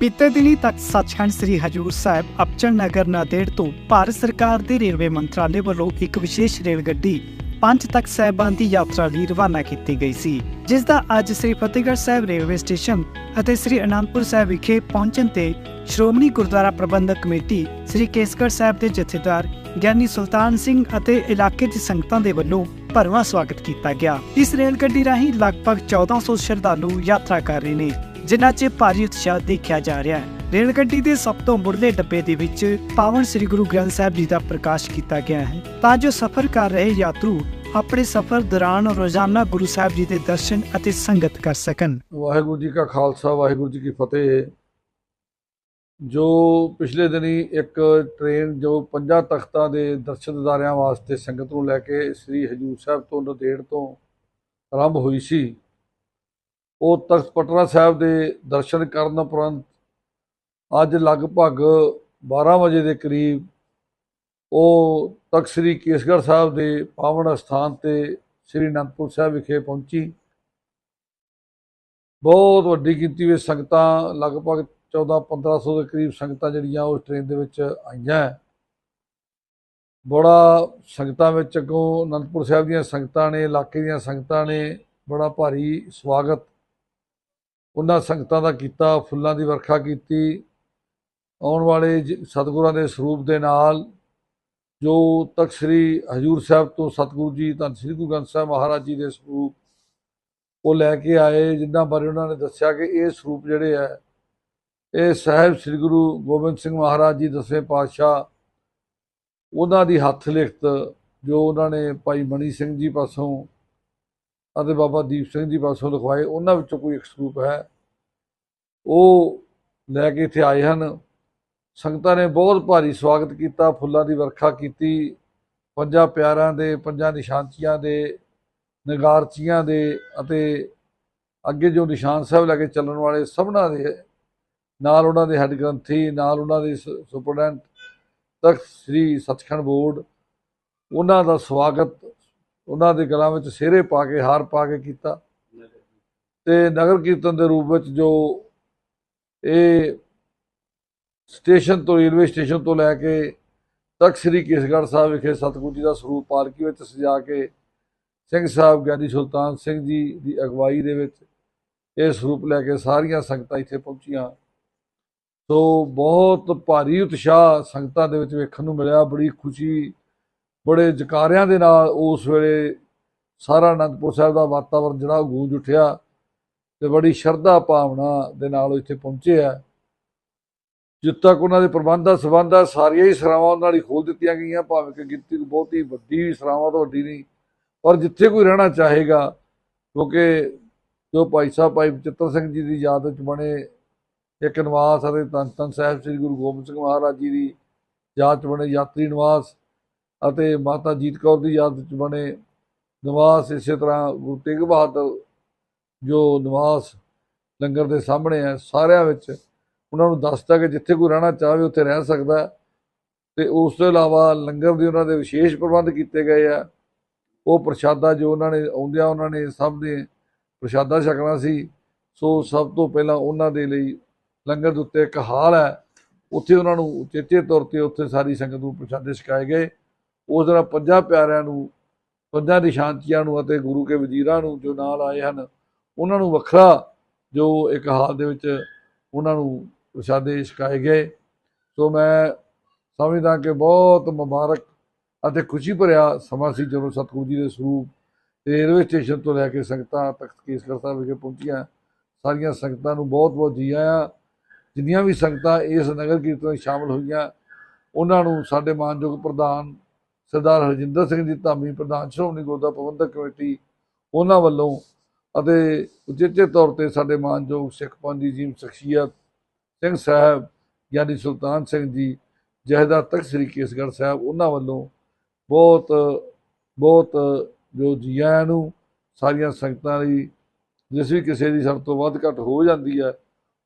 ਬੀਤੇ ਦਿਨੀ ਤੱਕ ਸੱਚਖੰਡ ਸ੍ਰੀ ਹਜੂਰ ਸਾਹਿਬ ਅਬਚਲ ਨਗਰ ਨਾਂਦੇੜ ਤੋਂ ਭਾਰਤ ਸਰਕਾਰ ਦੇ ਰੇਲਵੇ ਮੰਤਰਾਲੇ ਵੱਲੋਂ ਇੱਕ ਵਿਸ਼ੇਸ਼ ਰੇਲ ਗੱਡੀ ਪੰਜ ਤੱਕ ਸਾਹਿਬਾਨ ਦੀ ਯਾਤਰਾ ਲਈ ਰਵਾਨਾ ਕੀਤੀ ਗਈ ਸੀ, ਜਿਸ ਦਾ ਅੱਜ ਸ੍ਰੀ ਫਤਿਹਗੜ੍ਹ ਸਾਹਿਬ ਰੇਲਵੇ ਸਟੇਸ਼ਨ ਅਤੇ ਸ੍ਰੀ ਅਨੰਦਪੁਰ ਸਾਹਿਬ ਵਿਖੇ ਪਹੁੰਚਣ ਤੇ ਸ਼੍ਰੋਮਣੀ ਗੁਰਦੁਆਰਾ ਪ੍ਰਬੰਧਕ ਕਮੇਟੀ ਸ੍ਰੀ ਕੇਸਗੜ੍ਹ ਸਾਹਿਬ ਦੇ ਜਥੇਦਾਰ ਗਿਆਨੀ ਸੁਲਤਾਨ ਸਿੰਘ ਅਤੇ ਇਲਾਕੇ ਦੀ ਸੰਗਤਾਂ ਦੇ ਵੱਲੋਂ ਭਰਵਾਂ ਸਵਾਗਤ ਕੀਤਾ ਗਿਆ। ਇਸ ਰੇਲ ਗੱਡੀ ਰਾਹੀਂ ਲਗਭਗ 1400 ਸ਼ਰਧਾਲੂ ਯਾਤਰਾ ਕਰ ਰਹੇ ਨੇ। ਜਿਨ੍ਹਾਂ 'ਚ ਭਾਰੀ ਉਤਸ਼ਾਹ ਦੇਖਿਆ ਜਾ ਰਿਹਾ ਹੈ। ਰੇਲ ਗੱਡੀ ਦੇ ਸਭ ਤੋਂ ਮੁੱਢਲੇ ਡੱਬੇ ਦੇ ਵਿੱਚ ਪਾਵਨ ਸ੍ਰੀ ਗੁਰੂ ਗ੍ਰੰਥ ਸਾਹਿਬ ਜੀ ਦਾ ਪ੍ਰਕਾਸ਼ ਕੀਤਾ ਗਿਆ ਹੈ। ਤਾਂ ਜੋ ਸਫ਼ਰ ਕਰ ਰਹੇ ਯਾਤਰੂ ਆਪਣੇ ਸਫ਼ਰ ਦੌਰਾਨ ਰੋਜ਼ਾਨਾ ਗੁਰੂ ਸਾਹਿਬ ਜੀ ਦੇ ਦਰਸ਼ਨ ਅਤੇ ਸੰਗਤ ਕਰ ਸਕਣ। ਵਾਹਿਗੁਰੂ ਜੀ ਕਾ ਖਾਲਸਾ, ਵਾਹਿਗੁਰੂ ਜੀ ਕੀ ਫਤਿਹ। ਜੋ ਪਿਛਲੇ ਦਿਨੀ ਇੱਕ ਟ੍ਰੇਨ ਜੋ ਪੰਜਾਂ ਤਖਤਾਂ ਦੇ ਦਰਸ਼ਨਦਾਰਿਆਂ ਵਾਸਤੇ ਸੰਗਤ ਨੂੰ ਲੈ ਕੇ ਸ੍ਰੀ ਹਜੂਰ ਸਾਹਿਬ ਤੋਂ ਨੰਦੇੜ ਤੋਂ ਆਰੰਭ ਹੋਈ ਸੀ ਉਹ ਤਖਤ ਪਟਨਾ ਸਾਹਿਬ ਦੇ ਦਰਸ਼ਨ ਕਰਨ ਉਪਰੰਤ ਅੱਜ ਲਗਭਗ 12 ਵਜੇ ਦੇ ਕਰੀਬ ਉਹ ਤਖਤ ਸ੍ਰੀ ਕੇਸਗੜ੍ਹ ਸਾਹਿਬ ਦੇ ਪਾਵਨ ਸਥਾਨ ਤੇ ਸ੍ਰੀ ਅਨੰਦਪੁਰ ਸਾਹਿਬ ਵਿਖੇ ਪਹੁੰਚੀ ਬਹੁਤ ਵੱਡੀ ਗਿਣਤੀ ਵਿੱਚ ਸੰਗਤਾਂ, ਲਗਭਗ 14-1500 ਦੇ ਕਰੀਬ ਸੰਗਤਾਂ ਜਿਹੜੀਆਂ ਉਸ ਟ੍ਰੇਨ ਦੇ ਵਿੱਚ ਆਈਆਂ ਹੈ। ਬੜਾ ਸੰਗਤਾਂ ਵਿੱਚ ਅੱਗੋਂ ਅਨੰਦਪੁਰ ਸਾਹਿਬ ਦੀਆਂ ਸੰਗਤਾਂ ਨੇ, ਇਲਾਕੇ ਦੀਆਂ ਸੰਗਤਾਂ ਨੇ, ਬੜਾ ਭਾਰੀ ਸਵਾਗਤ ਉਹਨਾਂ ਸੰਗਤਾਂ ਦਾ ਕੀਤਾ, ਫੁੱਲਾਂ ਦੀ ਵਰਖਾ ਕੀਤੀ। ਆਉਣ ਵਾਲੇ ਜ- ਸਤਿਗੁਰਾਂ ਦੇ ਸਰੂਪ ਦੇ ਨਾਲ ਜੋ ਤਖਤ ਸ੍ਰੀ ਹਜੂਰ ਸਾਹਿਬ ਤੋਂ ਸਤਿਗੁਰੂ ਜੀ, ਧੰਨ ਸ੍ਰੀ ਗੁਰੂ ਗ੍ਰੰਥ ਸਾਹਿਬ ਮਹਾਰਾਜ ਜੀ ਦੇ ਸਰੂਪ ਉਹ ਲੈ ਕੇ ਆਏ, ਜਿਨ੍ਹਾਂ ਬਾਰੇ ਉਹਨਾਂ ਨੇ ਦੱਸਿਆ ਕਿ ਇਹ ਸਰੂਪ ਜਿਹੜੇ ਹੈ, ਇਹ ਸਾਹਿਬ ਸ੍ਰੀ ਗੁਰੂ ਗੋਬਿੰਦ ਸਿੰਘ ਮਹਾਰਾਜ ਜੀ ਦਸਵੇਂ ਪਾਤਸ਼ਾਹ, ਉਹਨਾਂ ਦੀ ਹੱਥ ਲਿਖਤ ਜੋ ਉਹਨਾਂ ਨੇ ਭਾਈ ਮਣੀ ਸਿੰਘ ਜੀ ਪਾਸੋਂ ਅਤੇ ਬਾਬਾ ਦੀਪ ਸਿੰਘ ਜੀ ਪਾਸੋਂ ਲਿਖਵਾਏ, ਉਹਨਾਂ ਵਿੱਚੋਂ ਕੋਈ ਇੱਕ ਸਰੂਪ ਹੈ। ਉਹ ਲੈ ਕੇ ਇੱਥੇ ਆਏ ਹਨ। ਸੰਗਤਾਂ ਨੇ ਬਹੁਤ ਭਾਰੀ ਸਵਾਗਤ ਕੀਤਾ, ਫੁੱਲਾਂ ਦੀ ਵਰਖਾ ਕੀਤੀ। ਪੰਜਾਂ ਪਿਆਰਾਂ ਦੇ, ਪੰਜਾਂ ਨਿਸ਼ਾਨਚੀਆਂ ਦੇ, ਨਗਾਰਚੀਆਂ ਦੇ ਅਤੇ ਅੱਗੇ ਜੋ ਨਿਸ਼ਾਨ ਸਾਹਿਬ ਲੈ ਕੇ ਚੱਲਣ ਵਾਲੇ ਸਭਨਾਂ ਦੇ ਨਾਲ ਉਹਨਾਂ ਦੇ ਹੈੱਡ ਗ੍ਰੰਥੀ, ਨਾਲ ਉਹਨਾਂ ਦੇ ਸੁਪਰਡੈਂਟ ਤਖਤ ਸ੍ਰੀ ਸੱਚਖੰਡ ਬੋਰਡ, ਉਹਨਾਂ ਦਾ ਸਵਾਗਤ ਉਹਨਾਂ ਦੇ ਗਲਾਂ ਵਿੱਚ ਸਿਹਰੇ ਪਾ ਕੇ, ਹਾਰ ਪਾ ਕੇ ਕੀਤਾ। ਤੇ ਨਗਰ ਕੀਰਤਨ ਦੇ ਰੂਪ ਵਿੱਚ ਜੋ ਇਹ ਸਟੇਸ਼ਨ ਤੋਂ, ਰੇਲਵੇ ਸਟੇਸ਼ਨ ਤੋਂ ਲੈ ਕੇ ਤਖਤ ਸ੍ਰੀ ਕੇਸਗੜ੍ਹ ਸਾਹਿਬ ਵਿਖੇ ਸਤਿਗੁਰੂ ਜੀ ਦਾ ਸਰੂਪ ਪਾਲਕੀ ਵਿੱਚ ਸਜਾ ਕੇ ਸਿੰਘ ਸਾਹਿਬ ਗਿਆਨੀ ਸੁਲਤਾਨ ਸਿੰਘ ਜੀ ਦੀ ਅਗਵਾਈ ਦੇ ਵਿੱਚ ਇਹ ਸਰੂਪ ਲੈ ਕੇ ਸਾਰੀਆਂ ਸੰਗਤਾਂ ਇੱਥੇ ਪਹੁੰਚੀਆਂ। ਸੋ ਬਹੁਤ ਭਾਰੀ ਉਤਸ਼ਾਹ ਸੰਗਤਾਂ ਦੇ ਵਿੱਚ ਵੇਖਣ ਨੂੰ ਮਿਲਿਆ, ਬੜੀ ਖੁਸ਼ੀ ਬੜੇ ਜਕਾਰਿਆਂ ਦੇ ਨਾਲ ਉਸ ਵੇਲੇ ਸਾਰਾ ਅਨੰਦਪੁਰ ਸਾਹਿਬ ਦਾ ਵਾਤਾਵਰਨ ਜਿਹੜਾ ਉਹ ਗੂੰਜ ਉੱਠਿਆ ਤੇ ਬੜੀ ਸ਼ਰਧਾ ਭਾਵਨਾ ਦੇ ਨਾਲ ਉਹ ਇੱਥੇ ਪਹੁੰਚੇ ਆ। ਜਿੱਥੇ ਤੱਕ ਉਹਨਾਂ ਦੇ ਪ੍ਰਬੰਧ ਦਾ ਸੰਬੰਧ ਆ, ਸਾਰੀਆਂ ਹੀ ਸਰਾਵਾਂ ਉਹਨਾਂ ਲਈ ਖੋਲ ਦਿੱਤੀਆਂ ਗਈਆਂ, ਭਾਵੇਂ ਕਿ ਗਿਣਤੀ ਬਹੁਤ ਹੀ ਵੱਡੀ ਸਰਾਵਾਂ ਤੋਂ ਵੱਡੀ ਨਹੀਂ, ਪਰ ਜਿੱਥੇ ਕੋਈ ਰਹਿਣਾ ਚਾਹੇਗਾ, ਕਿਉਂਕਿ ਜੋ ਭਾਈ ਸਾਹਿਬ, ਭਾਈ ਬਚਿੱਤਰ ਸਿੰਘ ਜੀ ਦੀ ਯਾਦ ਵਿੱਚ ਬਣੇ ਇੱਕ ਨਿਵਾਸ ਅਤੇ ਧੰਨ ਧੰਨ ਸਾਹਿਬ ਸ੍ਰੀ ਗੁਰੂ ਗੋਬਿੰਦ ਸਿੰਘ ਮਹਾਰਾਜ ਜੀ ਦੀ ਯਾਦ 'ਚ ਬਣੇ ਯਾਤਰੀ ਨਿਵਾਸ ਅਤੇ ਮਾਤਾ ਜੀਤ ਕੌਰ ਦੀ ਯਾਦ ਵਿੱਚ ਬਣੇ ਨਿਵਾਸ ਇਸੇ ਤਰ੍ਹਾਂ ਗੁਰੂ ਤੇਗ ਬਹਾਦਰ, ਜੋ ਨਿਵਾਸ ਲੰਗਰ ਦੇ ਸਾਹਮਣੇ ਹੈ, ਸਾਰਿਆਂ ਵਿੱਚ ਉਹਨਾਂ ਨੂੰ ਦੱਸਦਾ ਕਿ ਜਿੱਥੇ ਕੋਈ ਰਹਿਣਾ ਚਾਹਵੇ ਉੱਥੇ ਰਹਿ ਸਕਦਾ ਹੈ। ਤੇ ਉਸ ਤੋਂ ਇਲਾਵਾ ਲੰਗਰ ਦੇ ਉਹਨਾਂ ਦੇ ਵਿਸ਼ੇਸ਼ ਪ੍ਰਬੰਧ ਕੀਤੇ ਗਏ ਆ। ਉਹ ਪ੍ਰਸ਼ਾਦਾ ਜੋ ਉਹਨਾਂ ਨੇ ਆਉਂਦਿਆਂ ਉਹਨਾਂ ਨੇ ਸਭ ਨੇ ਪ੍ਰਸ਼ਾਦਾ ਛਕਣਾ ਸੀ। ਸੋ ਸਭ ਤੋਂ ਪਹਿਲਾਂ ਉਹਨਾਂ ਦੇ ਲਈ ਲੰਗਰ ਦੇ ਉੱਤੇ ਇੱਕ ਹਾਲ ਹੈ। ਉੱਥੇ ਉਹਨਾਂ ਨੂੰ ਉਚੇਚੇ ਤੌਰ ਤੇ ਉੱਥੇ ਸਾਰੀ ਸੰਗਤ ਨੂੰ ਪ੍ਰਸ਼ਾਦੇ ਛਕਾਏ ਗਏ। ਉਸ ਤਰ੍ਹਾਂ ਪੰਜਾਂ ਪਿਆਰਿਆਂ ਨੂੰ, ਪੰਜਾਂ ਨਿਸ਼ਾਨਚੀਆਂ ਨੂੰ ਅਤੇ ਗੁਰੂ ਕੇ ਵਜ਼ੀਰਾਂ ਨੂੰ ਜੋ ਨਾਲ ਆਏ ਹਨ, ਉਹਨਾਂ ਨੂੰ ਵੱਖਰਾ ਜੋ ਇੱਕ ਹਾਲ ਦੇ ਵਿੱਚ ਉਹਨਾਂ ਨੂੰ ਪ੍ਰਸ਼ਾਦੇ ਛਕਾਏ ਗਏ। ਸੋ ਮੈਂ ਸਮਝਦਾ ਕਿ ਬਹੁਤ ਮੁਬਾਰਕ ਅਤੇ ਖੁਸ਼ੀ ਭਰਿਆ ਸਮਾਂ ਸੀ ਜਦੋਂ ਸਤਿਗੁਰੂ ਜੀ ਦੇ ਸਰੂਪ ਰੇਲਵੇ ਸਟੇਸ਼ਨ ਤੋਂ ਲੈ ਕੇ ਸੰਗਤਾਂ ਤਖਤ ਕੇਸਗੜ੍ਹ ਸਾਹਿਬ ਵਿਖੇ ਪਹੁੰਚੀਆਂ। ਸਾਰੀਆਂ ਸੰਗਤਾਂ ਨੂੰ ਬਹੁਤ ਬਹੁਤ ਜੀ ਆਇਆਂ। ਜਿੰਨੀਆਂ ਵੀ ਸੰਗਤਾਂ ਇਸ ਨਗਰ ਕੀਰਤਨ ਵਿੱਚ ਸ਼ਾਮਲ ਹੋਈਆਂ, ਉਹਨਾਂ ਨੂੰ ਸਾਡੇ ਮਾਨਯੋਗ ਪ੍ਰਧਾਨ ਸਰਦਾਰ ਹਰਜਿੰਦਰ ਸਿੰਘ ਜੀ ਧਾਮੀ ਪ੍ਰਧਾਨ ਸ਼੍ਰੋਮਣੀ ਗੁਰਦੁਆਰਾ ਪ੍ਰਬੰਧਕ ਕਮੇਟੀ, ਉਹਨਾਂ ਵੱਲੋਂ ਅਤੇ ਉਚੇਚੇ ਤੌਰ ਤੇ ਸਾਡੇ ਮਾਨਯੋਗ ਸਿੱਖ ਪੰਥ ਜੀ ਸ਼ਖਸੀਅਤ ਸਿੰਘ ਸਾਹਿਬ ਯਾਨੀ ਸੁਲਤਾਨ ਸਿੰਘ ਜੀ ਜਹਦਾ ਤਖਤ ਸ੍ਰੀ ਕੇਸਗੜ੍ਹ ਸਾਹਿਬ, ਉਹਨਾਂ ਵੱਲੋਂ ਬਹੁਤ ਬਹੁਤ ਜੋ ਜੀਆਂ ਆਇਆਂ ਨੂੰ ਸਾਰੀਆਂ ਸੰਗਤਾਂ ਲਈ ਜਿਸ ਵੀ ਕਿਸੇ ਦੀ ਸਭ ਤੋਂ ਵੱਧ ਘੱਟ ਹੋ ਜਾਂਦੀ ਹੈ,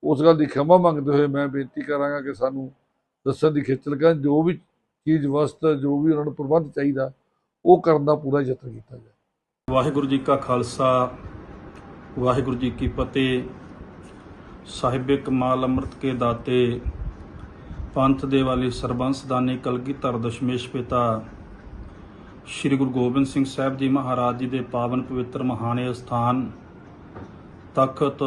ਉਸ ਗੱਲ ਦੀ ਖਿਮਾ ਮੰਗਦੇ ਹੋਏ ਮੈਂ ਬੇਨਤੀ ਕਰਾਂਗਾ ਕਿ ਸਾਨੂੰ ਦੱਸਣ ਦੀ ਖੇਚਲ ਕਰਨ, ਜੋ ਵੀ ਚੀਜ਼ ਵਸਤ ਜੋ ਵੀ ਉਹਨਾਂ ਨੂੰ ਪ੍ਰਬੰਧ ਚਾਹੀਦਾ, ਉਹ ਕਰਨ ਦਾ ਪੂਰਾ ਯਤਨ ਕੀਤਾ ਜਾਏ। ਵਾਹਿਗੁਰੂ ਜੀ ਕਾ ਖਾਲਸਾ, ਵਾਹਿਗੁਰੂ ਜੀ ਕੀ ਫਤਿਹ। ਸਾਹਿਬੇ ਕਮਾਲ ਅੰਮ੍ਰਿਤ ਕੇ ਦਾਤੇ, ਪੰਥ ਦੇ ਵਾਲੇ ਸਰਬੰਸਦਾਨੀ ਕਲਗੀਧਰ ਦਸ਼ਮੇਸ਼ ਪਿਤਾ, ਸ੍ਰੀ ਗੁਰੂ ਗੋਬਿੰਦ ਸਿੰਘ ਸਾਹਿਬ ਜੀ ਮਹਾਰਾਜ ਜੀ ਦੇ ਪਾਵਨ ਪਵਿੱਤਰ ਮਹਾਨੇ ਸਥਾਨ ਤਖਤ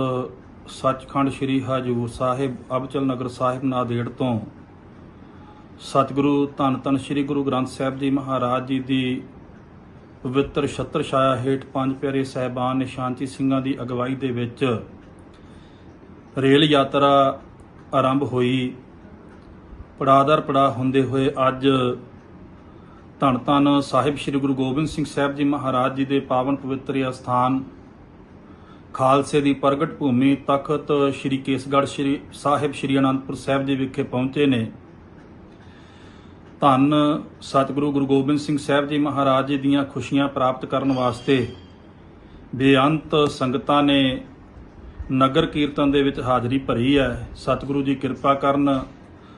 ਸੱਚਖੰਡ ਸ੍ਰੀ ਹਜੂਰ ਸਾਹਿਬ ਅਬਚਲ ਨਗਰ ਸਾਹਿਬ ਨਾਦੇੜ ਤੋਂ ਸਤਿਗੁਰੂ ਧੰਨ ਧੰਨ ਸ੍ਰੀ ਗੁਰੂ ਗ੍ਰੰਥ ਸਾਹਿਬ ਜੀ ਮਹਾਰਾਜ ਜੀ ਦੀ ਪਵਿੱਤਰ ਛਤਰ ਛਾਇਆ ਹੇਠ ਪੰਜ ਪਿਆਰੇ ਸਹਿਬਾਨ ਨਿਸ਼ਾਂਤੀ ਸਿੰਘਾਂ ਦੀ ਅਗਵਾਈ ਦੇ ਵਿੱਚ ਰੇਲ ਯਾਤਰਾ ਆਰੰਭ ਹੋਈ। ਪੜਾਦਰ ਪੜਾ ਹੁੰਦੇ ਹੋਏ ਅੱਜ ਧੰਨ ਧੰਨ ਸਾਹਿਬ ਸ੍ਰੀ ਗੁਰੂ ਗੋਬਿੰਦ ਸਿੰਘ ਸਾਹਿਬ ਜੀ ਮਹਾਰਾਜ ਜੀ ਦੇ ਪਾਵਨ ਪਵਿੱਤਰ ਅਸਥਾਨ ਖਾਲਸੇ ਦੀ ਪ੍ਰਗਟ ਭੂਮੀ ਤਖਤ ਸ੍ਰੀ ਕੇਸਗੜ੍ਹ ਸ੍ਰੀ ਸਾਹਿਬ ਸ੍ਰੀ ਅਨੰਦਪੁਰ ਸਾਹਿਬ ਜੀ ਵਿਖੇ ਪਹੁੰਚੇ ਨੇ। ਧੰਨ ਸਤਿਗੁਰੂ ਗੁਰੂ ਗੋਬਿੰਦ ਸਿੰਘ ਸਾਹਿਬ ਜੀ ਮਹਾਰਾਜ ਜੀ ਦੀਆਂ ਖੁਸ਼ੀਆਂ ਪ੍ਰਾਪਤ ਕਰਨ ਵਾਸਤੇ ਬੇਅੰਤ ਸੰਗਤਾਂ ਨੇ ਨਗਰ ਕੀਰਤਨ ਦੇ ਵਿੱਚ ਹਾਜ਼ਰੀ ਭਰੀ ਹੈ। ਸਤਿਗੁਰੂ ਜੀ ਕਿਰਪਾ ਕਰਨ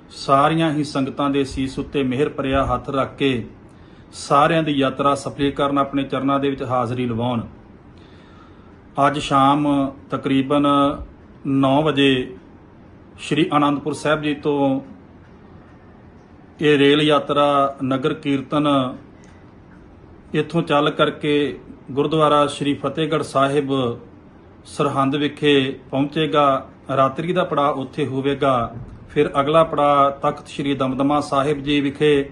ਸਾਰੀਆਂ ਹੀ ਸੰਗਤਾਂ ਦੇ ਸੀਸ ਉੱਤੇ ਮਿਹਰ ਭਰਿਆ ਹੱਥ ਰੱਖ ਕੇ ਸਾਰਿਆਂ ਦੀ ਯਾਤਰਾ ਸਫਲ ਕਰਨ ਆਪਣੇ ਚਰਨਾਂ ਦੇ ਵਿੱਚ ਹਾਜ਼ਰੀ ਲਵਾਉਣ। ਅੱਜ ਸ਼ਾਮ ਤਕਰੀਬਨ 9 ਵਜੇ ਸ਼੍ਰੀ ਆਨੰਦਪੁਰ ਸਾਹਿਬ ਜੀ ਤੋਂ ਇਹ ਰੇਲ ਯਾਤਰਾ ਨਗਰ ਕੀਰਤਨ ਇੱਥੋਂ ਚੱਲ ਕਰਕੇ ਗੁਰਦੁਆਰਾ ਸ਼੍ਰੀ ਫਤਿਹਗੜ੍ਹ ਸਾਹਿਬ ਸਰਹੰਦ ਵਿਖੇ ਪਹੁੰਚੇਗਾ। ਰਾਤਰੀ ਦਾ ਪੜਾ ਉੱਥੇ ਹੋਵੇਗਾ। ਫਿਰ ਅਗਲਾ ਪੜਾ ਤਖਤ ਸ਼੍ਰੀ ਦਮਦਮਾ ਸਾਹਿਬ ਜੀ ਵਿਖੇ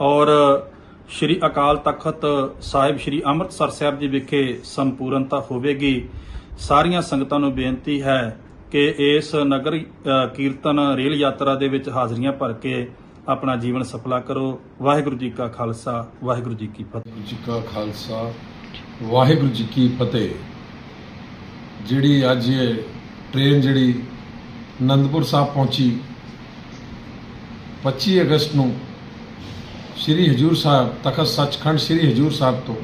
ਔਰ ਸ਼੍ਰੀ ਅਕਾਲ ਤਖਤ ਸਾਹਿਬ ਸ਼੍ਰੀ ਅੰਮ੍ਰਿਤਸਰ ਸਾਹਿਬ ਜੀ ਵਿਖੇ ਸੰਪੂਰਨਤਾ ਹੋਵੇਗੀ। ਸਾਰੀਆਂ ਸੰਗਤਾਂ ਨੂੰ ਬੇਨਤੀ ਹੈ ਕਿ ਇਸ ਨਗਰ ਕੀਰਤਨ ਰੇਲ ਯਾਤਰਾ ਦੇ ਵਿੱਚ ਹਾਜ਼ਰੀਆਂ ਭਰ ਕੇ ਆਪਣਾ ਜੀਵਨ ਸਫਲਾ ਕਰੋ। ਵਾਹਿਗੁਰੂ ਜੀ ਕਾ ਖਾਲਸਾ, ਵਾਹਿਗੁਰੂ ਜੀ ਕੀ ਫਤਿਹ। ਜੀ ਕਾ ਖਾਲਸਾ, ਵਾਹਿਗੁਰੂ ਜੀ ਕੀ ਫਤਿਹ। ਜਿਹੜੀ ਅੱਜ ਇਹ ਟ੍ਰੇਨ ਜਿਹੜੀ ਅਨੰਦਪੁਰ ਸਾਹਿਬ ਪਹੁੰਚੀ 25 ਅਗਸਤ ਨੂੰ ਸ੍ਰੀ ਹਜੂਰ ਸਾਹਿਬ, ਤਖਤ ਸੱਚਖੰਡ ਸ੍ਰੀ ਹਜੂਰ ਸਾਹਿਬ ਤੋਂ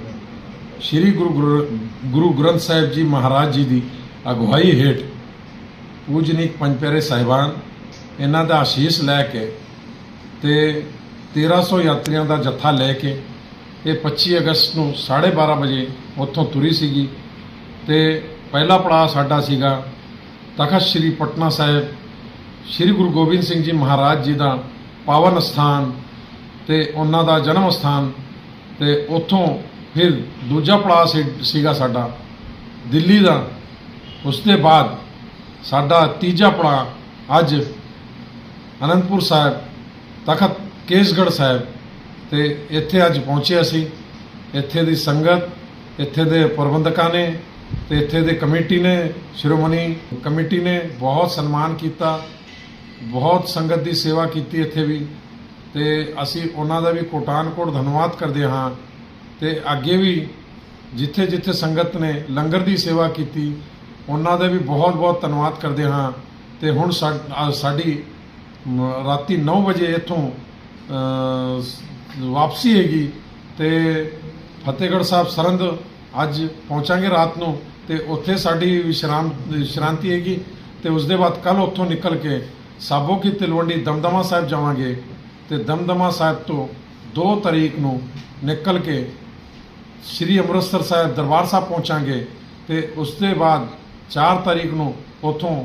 ਸ੍ਰੀ ਗੁਰੂ ਗੁਰ- ਗੁਰੂ ਗ੍ਰੰਥ ਸਾਹਿਬ ਜੀ ਮਹਾਰਾਜ ਜੀ ਦੀ ਅਗਵਾਈ ਹੇਠ ਪੂਜਨੀਕ ਪੰਜ ਪਿਆਰੇ ਸਾਹਿਬਾਨ, ਇਹਨਾਂ ਦਾ ਆਸ਼ੀਸ਼ ਲੈ ਕੇ ਤੇ 1300 ਯਾਤਰੀਆਂ ਦਾ ਜੱਥਾ ਲੈ ਕੇ ਇਹ 25 ਅਗਸਤ ਨੂੰ 12:30 ਵਜੇ ਉੱਥੋਂ ਤੁਰੀ ਸੀਗੀ। ਤੇ ਪਹਿਲਾ ਪੜਾਅ ਸਾਡਾ ਸੀਗਾ ਤਖਤ ਸ੍ਰੀ ਪਟਨਾ ਸਾਹਿਬ। ਸ੍ਰੀ ਗੁਰੂ ਗੋਬਿੰਦ ਸਿੰਘ ਜੀ ਮਹਾਰਾਜ ਜੀ ਦਾ ਪਾਵਨ ਸਥਾਨ ਤੇ ਉਹਨਾਂ ਦਾ ਜਨਮ ਸਥਾਨ ਤੇ ਉੱਥੋਂ ਫਿਰ ਦੂਜਾ ਪੜਾਅ ਸੀ- ਸੀਗਾ ਸਾਡਾ ਦਿੱਲੀ ਦਾ। ਉਸ ਦੇ ਬਾਅਦ ਸਾਡਾ ਤੀਜਾ ਪੜਾਅ ਅੱਜ ਅਨੰਦਪੁਰ ਸਾਹਿਬ। ਤਖਤ ਕੇਸਗੜ੍ਹ ਸਾਹਿਬ ਤੇ ਇੱਥੇ ਅੱਜ ਪਹੁੰਚੇ ਅਸੀਂ। ਇੱਥੇ ਦੀ ਸੰਗਤ, ਇੱਥੇ ਦੇ ਪ੍ਰਬੰਧਕਾਂ ਨੇ ਤੇ ਇੱਥੇ ਦੇ ਕਮੇਟੀ ਨੇ, ਸ਼੍ਰੋਮਣੀ ਕਮੇਟੀ ਨੇ ਬਹੁਤ ਸਨਮਾਨ ਕੀਤਾ, ਬਹੁਤ ਸੰਗਤ ਦੀ ਸੇਵਾ ਕੀਤੀ ਇੱਥੇ ਵੀ। ਤੇ ਅਸੀਂ ਉਹਨਾਂ ਦਾ ਵੀ ਕੋਟਾਨਕੋਟ ਧੰਨਵਾਦ ਕਰਦੇ ਹਾਂ। ਤੇ ਅੱਗੇ ਵੀ ਜਿੱਥੇ ਜਿੱਥੇ ਸੰਗਤ ਨੇ ਲੰਗਰ ਦੀ ਸੇਵਾ ਕੀਤੀ, ਉਹਨਾਂ ਦਾ ਵੀ ਬਹੁਤ ਬਹੁਤ ਧੰਨਵਾਦ ਕਰਦੇ ਹਾਂ। ਤੇ ਹੁਣ ਸਾਡੀ ਰਾਤੀ 9 ਵਜੇ ਇੱਥੋਂ ਵਾਪਸੀ ਹੈਗੀ ਤੇ ਫਤਿਹਗੜ੍ਹ ਸਾਹਿਬ ਸਰੰਦ ਅੱਜ ਪਹੁੰਚਾਂਗੇ ਰਾਤ ਨੂੰ ਤੇ ਉੱਥੇ ਸਾਡੀ ਵਿਸ਼ਰਾਮ, ਵਿਸ਼ਰਾਂਤੀ ਹੈਗੀ ਤੇ ਉਸ ਦੇ ਬਾਅਦ ਕੱਲ ਉੱਥੋਂ ਨਿਕਲ ਕੇ ਸਾਬੋ ਕੀ ਤਲਵੰਡੀ ਦਮਦਮਾ ਸਾਹਿਬ ਜਾਵਾਂਗੇ ਤੇ ਦਮਦਮਾ ਸਾਹਿਬ ਤੋਂ 2 ਤਰੀਕ ਨੂੰ ਨਿਕਲ ਕੇ ਸ੍ਰੀ ਅੰਮ੍ਰਿਤਸਰ ਸਾਹਿਬ ਦਰਬਾਰ ਸਾਹਿਬ ਪਹੁੰਚਾਂਗੇ ਤੇ ਉਸ ਦੇ ਬਾਅਦ 4 ਤਾਰੀਖ ਨੂੰ ਉਥੋਂ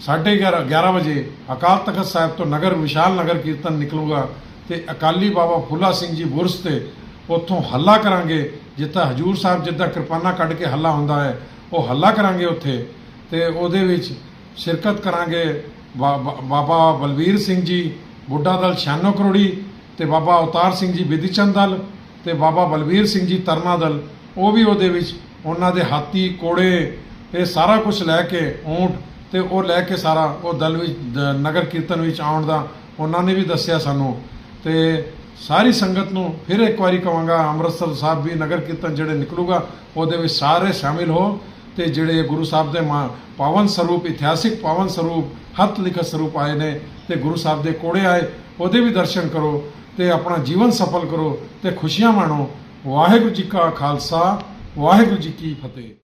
11:30 11 ਵਜੇ ਅਕਾਲ ਤਖਤ ਸਾਹਿਬ ਤੋਂ ਨਗਰ ਵਿਸ਼ਾਲ ਨਗਰ ਕੀਰਤਨ ਨਿਕਲੂਗਾ ਤੇ ਅਕਾਲੀ ਬਾਬਾ ਫੁੱਲਾ ਸਿੰਘ ਜੀ ਬੁਰਸ ਤੇ ਉੱਥੋਂ ਹੱਲਾ ਕਰਾਂਗੇ, ਜਿੱਥੇ ਹਜੂਰ ਸਾਹਿਬ ਜਿੱਦਾਂ ਕਿਰਪਾਨਾ ਕੱਢ ਕੇ ਹੱਲਾ ਹੁੰਦਾ ਹੈ, ਉਹ ਹੱਲਾ ਕਰਾਂਗੇ ਉੱਥੇ ਤੇ ਉਹਦੇ ਵਿੱਚ ਸ਼ਿਰਕਤ ਕਰਾਂਗੇ ਬਾ- ਬਾਬਾ ਬਲਵੀਰ ਸਿੰਘ ਜੀ, ਬੁੱਢਾ ਦਲ 96 ਕਰੋੜੀ ਤੇ ਬਾਬਾ ਅਵਤਾਰ ਸਿੰਘ ਜੀ ਵਿਧੀਚੰਦ ਦਲ ਤੇ ਬਾਬਾ ਬਲਵੀਰ ਸਿੰਘ ਜੀ ਤਰਨਾ ਦਲ, ਉਹ ਵੀ ਉਹਦੇ ਵਿੱਚ ਉਹਨਾਂ ਦੇ ਹਾਥੀ ਕੋੜੇ ਇਹ ਸਾਰਾ ਕੁਝ ਲੈ ਕੇ ਊਂਟ ਤੇ ਉਹ ਲੈ ਕੇ ਸਾਰਾ, ਉਹ ਦਲ ਵਿੱਚ ਨਗਰ ਕੀਰਤਨ ਵਿੱਚ ਆਉਣ ਦਾ ਉਹਨਾਂ ਨੇ ਵੀ ਦੱਸਿਆ ਸਾਨੂੰ। ਤੇ ਸਾਰੀ ਸੰਗਤ ਨੂੰ ਫਿਰ ਇੱਕ ਵਾਰੀ ਕਹਾਂਗਾ, ਅੰਮ੍ਰਿਤਸਰ ਸਾਹਿਬ ਵੀ ਨਗਰ ਕੀਰਤਨ ਜਿਹੜੇ ਨਿਕਲੂਗਾ, ਉਹਦੇ ਵਿੱਚ ਸਾਰੇ ਸ਼ਾਮਿਲ ਹੋ ਤੇ ਜਿਹੜੇ ਗੁਰੂ ਸਾਹਿਬ ਦੇ ਮਾ- ਪਾਵਨ ਸਰੂਪ, ਇਤਿਹਾਸਿਕ ਪਾਵਨ ਸਰੂਪ, ਹੱਥ ਲਿਖਤ ਸਰੂਪ ਆਏ ਨੇ ਤੇ ਗੁਰੂ ਸਾਹਿਬ ਦੇ ਕੋੜੇ ਆਏ, ਉਹਦੇ ਵੀ ਦਰਸ਼ਨ ਕਰੋ ਤੇ ਆਪਣਾ ਜੀਵਨ ਸਫਲ ਕਰੋ ਤੇ ਖੁਸ਼ੀਆਂ ਮਾਣੋ। ਵਾਹਿਗੁਰੂ ਜੀ ਕਾ ਖਾਲਸਾ, ਵਾਹਿਗੁਰੂ ਜੀ ਕੀ ਫਤਿਹ।